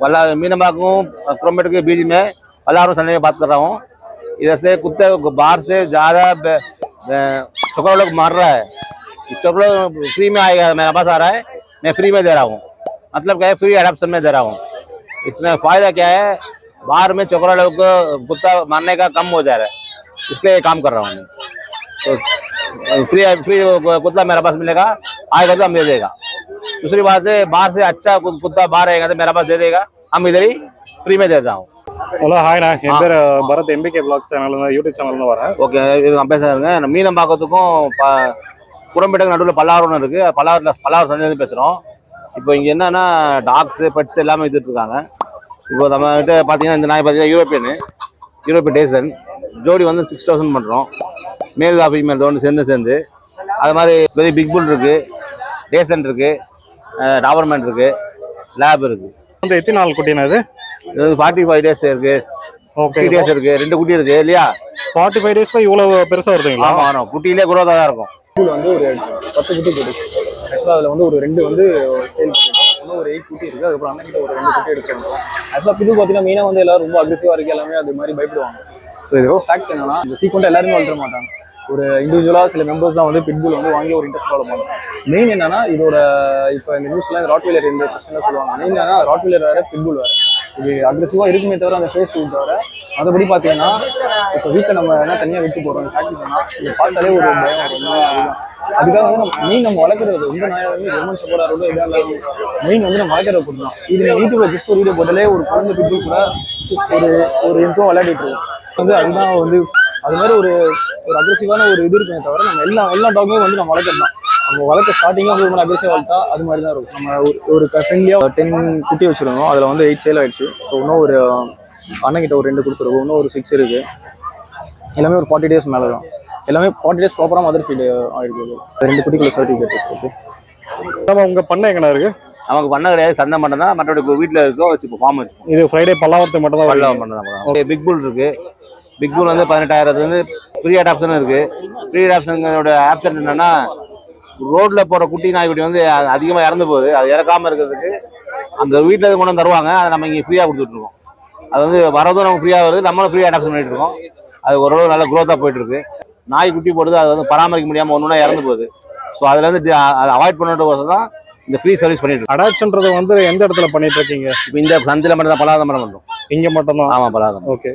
पल्ला मीनबागों क्रोमेट के बीच में पल्लारों संडे में बात कर रहा हूँ। इधर से कुत्ते बाहर से ज़्यादा छोकरा लोग मार रहा है। छोकरा फ्री में आएगा, मेरा पास आ रहा है। मैं फ्री में दे रहा हूँ। मतलब क्या है, फ्री एडप्शन में दे रहा हूँ। इसमें फ़ायदा क्या है, बाहर में छोकरा लोग को कुत्ता मारने का कम हो जा रहा है। इसलिए काम कर रहा हूँ। मैं तो फ्री फ्री कुत्ता मेरे पास मिलेगा। आएगा तो हम दे देगा दूसरी बात है बाहर से अच्छा कु- कुत्ता बाहर आएगा तो मेरा पास दे देगा हम इधर ही फ्री में देता हूँ ஹலோ ஹாய்ண்ணா என் பேர் Bharath MBK vlogs channel YouTube சேனல்ல வரேன் ஓகே இது நான் பேசுறேங்க நான் மீனம்பாக்கத்துக்கும் ப குடம்பேட்டுக்கு நடுவில் பல்லாவரம்னு இருக்கு பல்லாவரத்தில் பல்லாவரம் சந்தை பேசுகிறோம் இப்போ இங்கே என்னன்னா டாக்ஸு பெட்ஸ் எல்லாமே வித்துட்டு இருக்காங்க இப்போ நம்ம கிட்ட பார்த்தீங்கன்னா இந்த நாய் பார்த்தீங்கன்னா யூரோப்பியனு யூரோப்பியன் டேசன் ஜோடி வந்து சிக்ஸ் தௌசண்ட் பண்ணுறோம் மேல் ஃபீமேல் ஒன்று சேர்ந்து சேர்ந்து அது மாதிரி பெரிய பிக் புல் இருக்குது டேசன் இருக்குது டாபர்மேன் இருக்குது லேப் இருக்குது வந்து எத்தனை நாள் குட்டினா இது? ஃபார்ட்டி ஃபைவ் டேஸ் இருக்குது ஓகே டேஸ் இருக்குது ரெண்டு குட்டி இருக்குது இல்லையா? ஃபார்ட்டி ஃபைவ் டேஸ்ல இவ்வளவு பெருசா வருதுங்களா? ஆமாம் வரும் குட்டியிலே குரோதாக தான் இருக்கும். ஸ்கூல் வந்து ஒரு பத்து குட்டி போட்டுச்சு ஆக்சுவலாக அதில் வந்து ஒரு ரெண்டு வந்து சேல் பண்ணிட்டோம். இன்னும் ஒரு எயிட் குட்டி இருக்குது அதுக்கப்புறம் அண்ணன் ஒரு ரெண்டு குட்டி எடுத்து வந்துடும் ஆக்சுவலாக புது பார்த்தீங்கன்னா மெயினாக வந்து எல்லாரும் ரொம்ப அக்ரெசிவாக இருக்கு எல்லாமே அது மாதிரி பயப்படுவாங்க. ஸோ இதோ ஃபேக்ட் என்னன்னா இந்த சீக்வெண்ட் எல்லாருமே வளர்த்துற மாட்டாங்க. ஒரு இண்டிவிஜுவலாக சில மெம்பர்ஸ் தான் வந்து பிட்புல் வந்து வாங்கி ஒரு இன்ட்ரெஸ்ட் வளர்ப்பாங்க மெயின் என்னன்னா இதோட இப்போ இந்த நியூஸ்லாம் இந்த ராட்வீலர் இந்த பிரச்சனை சொல்லுவாங்க. மெயின் என்னன்னா ராட்வீலர் வேறு பிட்புல் வேறு. இது அக்ரெசிவாக இருக்குமே தவிர அந்த ஃபேஸ் தவிர மற்றபடி பார்த்தீங்கன்னா இப்போ வீட்டில் நம்ம என்ன தனியாக விட்டு போகிறோம் ஃபேக்ட்ரி இதை பார்த்தாலே ஒரு பயம் வரும் அதுக்காக வந்து நம்ம மெயின் நம்ம வளர்க்குறது. எந்த நாயாலுமே கவர்மெண்ட் சப்போர்ட்டாக இருக்கட்டும் எதாக இருந்தாலும் மெயின் வந்து நம்ம வளர்க்குறத பொறுத்து இது நீங்கள் யூடியூப்ல ஜஸ்ட் ஒரு வீடியோ போட்டாலே ஒரு குழந்தை பிட்புல் கூட ஒரு ஒரு இன்ட்ரோ விளையாடிட்டு இருக்கும். வந்து அதுதான் வந்து அது மாதிரி ஒரு ஒரு அக்ரெசிவான ஒரு இது இருக்குமே தவிர நம்ம எல்லா எல்லா டாகுமே வந்து நம்ம வளர்க்குறது தான். நம்ம வளர்க்க ஸ்டார்டிங்காக ரொம்ப அக்ரெசிவ் வளர்த்தா அது மாதிரி தான் இருக்கும். நம்ம ஒரு ஒரு ஃப்ரெண்ட்லியாக டென் குட்டி வச்சிருந்தோம். அதில் வந்து எயிட் சேல் ஆயிடுச்சு. ஸோ இன்னும் ஒரு அண்ணன்கிட்ட ஒரு ரெண்டு கொடுத்துருக்கோம் இன்னும் ஒரு சிக்ஸ் இருக்கு. எல்லாமே ஒரு ஃபார்ட்டி டேஸ் மேலே தான் எல்லாமே ஃபார்ட்டி டேஸ் ப்ராப்பராக மதர் ஃபீட் ஆயிருக்கு ரெண்டு குட்டிக்குள்ள சர்டிஃபிகேட் இருக்கு நம்ம உங்க பண்ணை எங்கண்ணா இருக்கு? நமக்கு பண்ண கிடையாது. சந்தை மட்டும் தான் மற்றபடி வீட்டில் இருக்கோ வச்சுப்போம். ஃபார்ம் வச்சுப்போம். இது ஃப்ரைடே பல்லாவரத்துக்கு மட்டும் தான் பண்ண தான் பிக் புல் இருக்கு. பிக் புல் வந்து பதினெட்டாயிரத்து வந்து ஃப்ரீ அடாப்ஷன் இருக்கு. ஃப்ரீ அடாப்ஷனோட ஆப்ஷன் என்னன்னா ரோட்ல போற குட்டி நாய்க்குட்டி வந்து அது அதிகமா இறந்து போகுது. அது இறக்காம இருக்கிறதுக்கு அந்த வீட்டில் கொண்டு வந்து தருவாங்க. அதை நம்ம இங்கே ஃப்ரீயாக கொடுத்துட்டு இருக்கோம். அது வந்து வரதும் நமக்கு ஃப்ரீயாக வருது. நம்மளும் ஃப்ரீ அடாப்ஷன் பண்ணிட்டு இருக்கோம். அது ஓரளவு நல்ல க்ரோத்தாக போயிட்டு இருக்கு. நாய் குட்டி போடுது அது வந்து பராமரிக்க முடியாமல் ஒன்று இறந்து போகுது. ஸோ அதுல இருந்து அதை அவாய்ட் பண்ணிட்டு தான் இந்த ஃப்ரீ சர்வீஸ் பண்ணிட்டு அடாப்ஷன்றது வந்து எந்த இடத்துல பண்ணிட்டு இருக்கீங்க? இப்போ இந்த சந்தையில் மட்டும் தான் பலாதம் மட்டும் பண்ணுறோம் இங்க மட்டும் தான் ஆமாம் பலாதம் ஓகே